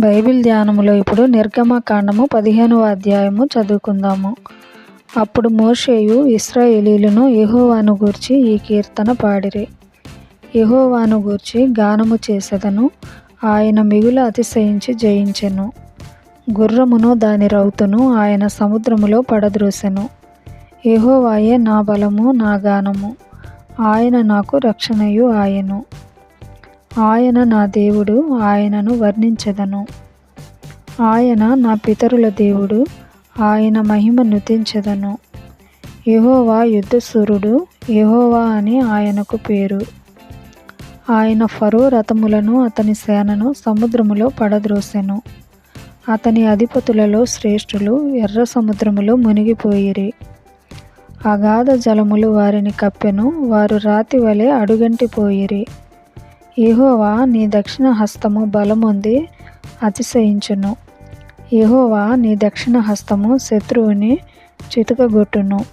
Bible ధ్యానములో ఇప్పుడు నిర్గమకాండము పదిహేనవ అధ్యాయము చదువుకుందాము. అప్పుడు మోషేయు ఇస్రాయేలీలను యహోవాను గూర్చి ఈ కీర్తన పాడిరి. యహోవాను గూర్చి గానము చేసెదను ఆయన మిగుల అతిశయించి జయించెను. గుర్రమును దాని రౌతును ఆయన సముద్రములో పడద్రోసెను. యహోవాయే నా బలము నా గానము. ఆయన నాకు రక్షణయు ఆయను. ఆయన నా దేవుడు ఆయనను వర్ణించెదను. ఆయన నా పితరుల దేవుడు ఆయన మహిమ నృతించదను. యహోవా యుద్ధసూరుడు యహోవా అని ఆయనకు పేరు. ఆయన ఫరో రథములను అతని సేనను సముద్రములో పడద్రోసెను. అతని అధిపతులలో శ్రేష్ఠులు ఎర్ర సముద్రములో మునిగిపోయిరి. అగాధ జలములు వారిని కప్పెను వారు రాతి వలె అడుగంటిపోయిరి. ఏహోవా నీ దక్షిణ హస్తము బలముంది అతిశయించును. ఏహోవా నీ దక్షిణ హస్తము శత్రువుని చితకగొట్టును.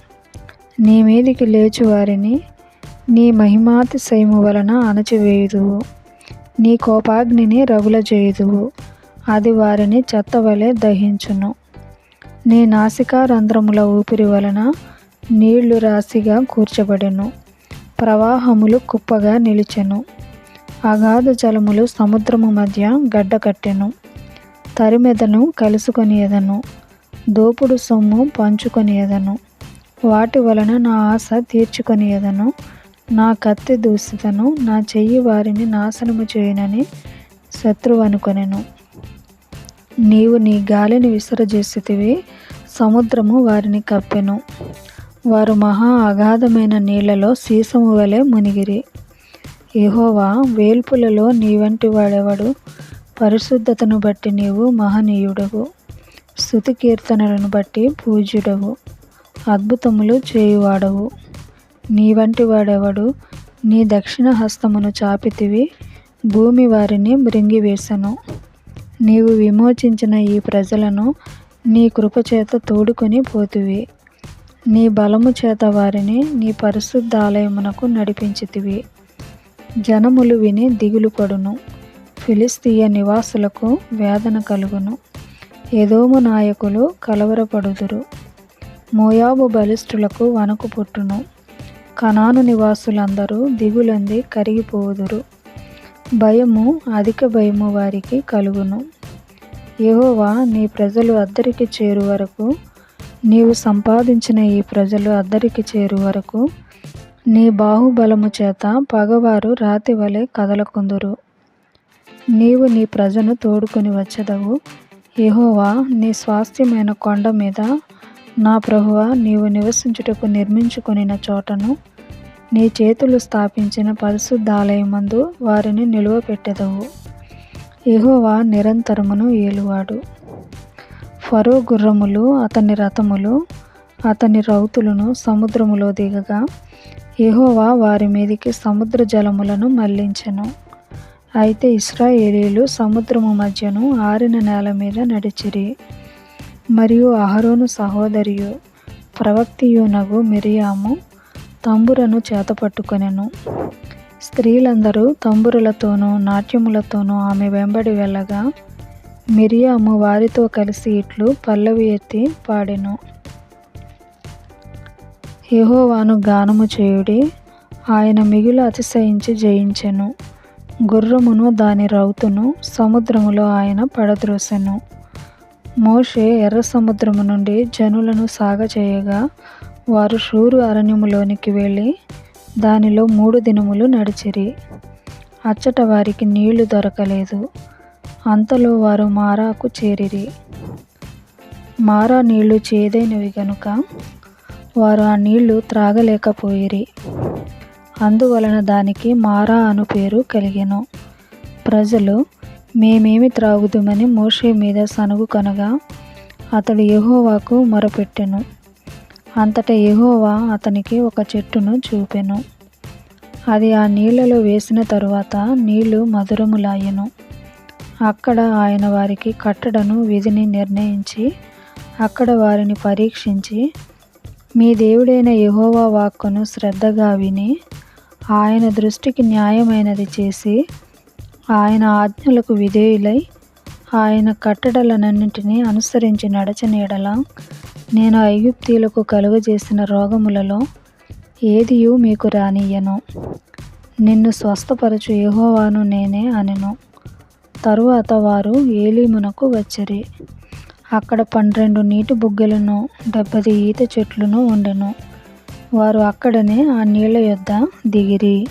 నీ మీదికి లేచు వారిని నీ మహిమాతిశయము వలన అణచివేయుదువు. నీ కోపాగ్నిని రగులజేయుదువు. అది వారిని చెత్తవలె దహించును. నీ నాసికా రంధ్రముల ఊపిరి వలన నీళ్ళు రాశిగా కూర్చబడెను. ప్రవాహములు కుప్పగా నిలిచెను. అగాధ జలములు సముద్రము మధ్య గడ్డకట్టెను తరిమెదను కలుసుకొని ఎదను దోపుడు సొమ్ము పంచుకొని ఎదను వాటి వలన నా ఆశ తీర్చుకొని ఎదను నా కత్తి దూసితను నా చెయ్యి వారిని నాశనము చేయనని శత్రువు అనుకొనెను. నీవు నీ గాలిని విసరజేసితివి సముద్రము వారిని కప్పెను. వారు మహా అగాధమైన నీళ్ళలో సీసము వలె మునిగిరి. యెహోవా వేల్పులలో నీ వంటి వాడెవడు? పరిశుద్ధతను బట్టి నీవు మహనీయుడవు. స్థుతి కీర్తనలను బట్టి పూజ్యుడవు. అద్భుతములు చేయువాడవు. నీ వంటి వాడెవడు? నీ దక్షిణ హస్తమును చాపితివి భూమి వారిని మృంగివేశను నీవు విమోచించిన ఈ ప్రజలను నీ కృపచేత తోడుకొని పోతివి. నీ బలము చేత వారిని నీ పరిశుద్ధ ఆలయమునకు నడిపించితివి. జనములు విని దిగులు పడును. ఫిలిస్తీయ నివాసులకు వేదన కలుగును. ఎదోము నాయకులు కలవరపడుదురు. మోయాబు బలిష్ఠులకు వణకు పుట్టును. కనాను నివాసులందరూ దిగులంది కరిగిపోవుదురు భయము అధిక భయము వారికి కలుగును. యహోవా నీ ప్రజలు అద్దరికి చేరు వరకు నీవు సంపాదించిన ఈ ప్రజలు అద్దరికి చేరు వరకు నీ బాహుబలము చేత పగవారు రాతి వలె కదలకుందురు. నీవు నీ ప్రజను తోడుకొని వచ్చదవు. ఇహోవా నీ స్వాస్థ్యమైన కొండ మీద నా ప్రభువ నీవు నివసించుటకు నిర్మించుకొనిన చోటను నీ చేతులు స్థాపించిన పరిశుద్ధాలయమందు వారిని నిలువ పెట్టెదవు. యెహోవా నిరంతరమును ఏలువాడు. ఫరో గుర్రములు అతని రథములు అతని రౌతులను సముద్రములో దిగగా యహోవా వారి మీదికి సముద్ర జలములను మళ్ళించెను అయితే ఇస్రాయేలీలు సముద్రము మధ్యను ఆరిన నేల మీద నడిచిరి. మరియు అహరోను సహోదరియు ప్రవక్తియునగు మిరియాము తంబురను చేతపట్టుకొనెను. స్త్రీలందరూ తంబురులతోనూ నాట్యములతోనూ ఆమె వెంబడి వెళ్ళగా మిరియాము వారితో కలిసి ఇట్లు పల్లవి ఎత్తి పాడెను. యహోవాను గానము చేయుడి ఆయన మిగులు అతిశయించి జయించెను. గుర్రమును దాని రౌతును సముద్రములో ఆయన పడద్రోసెను. మోషే ఎర్ర సముద్రము నుండి జనులను సాగచేయగా వారు షూరు అరణ్యములోనికి వెళ్ళి దానిలో మూడు దినములు నడిచిరి. అచ్చట వారికి నీళ్ళు దొరకలేదు. అంతలో వారు మారాకు చేరిరి. మారా నీళ్ళు చేదైనవి గనుక వారు ఆ నీళ్ళు త్రాగలేకపోయిరి. అందువలన దానికి మారా అను పేరు కలిగెను. ప్రజలు మేమేమి త్రాగుదుమని మోషే మీద సనుగు కనగా అతడు యహోవాకు మొరపెట్టెను. అంతటా యహోవా అతనికి ఒక చెట్టును చూపెను. అది ఆ నీళ్ళలో వేసిన తరువాత నీళ్ళు మధురములాయెను. అక్కడ ఆయన వారికి కట్టడను విధిని నిర్ణయించి అక్కడ వారిని పరీక్షించి మీ దేవుడైన యహోవా వాక్కును శ్రద్ధగా విని ఆయన దృష్టికి న్యాయమైనది చేసి ఆయన ఆజ్ఞలకు విధేయులై ఆయన కట్టడలనన్నింటినీ అనుసరించి నడచనీడలా నేను ఐగుప్తీలకు కలుగజేసిన రోగములలో ఏదియు మీకు రానియ్యను. నిన్ను స్వస్థపరచు యహోవాను నేనే అనెను. తరువాత వారు ఏలీమునకు వచ్చిరి. అక్కడ పన్నెండు నీటి బుగ్గలను డెబ్బది ఈత చెట్లను ఉండెను వారు అక్కడనే ఆ నీళ్ళ యొద్ద దిగిరి.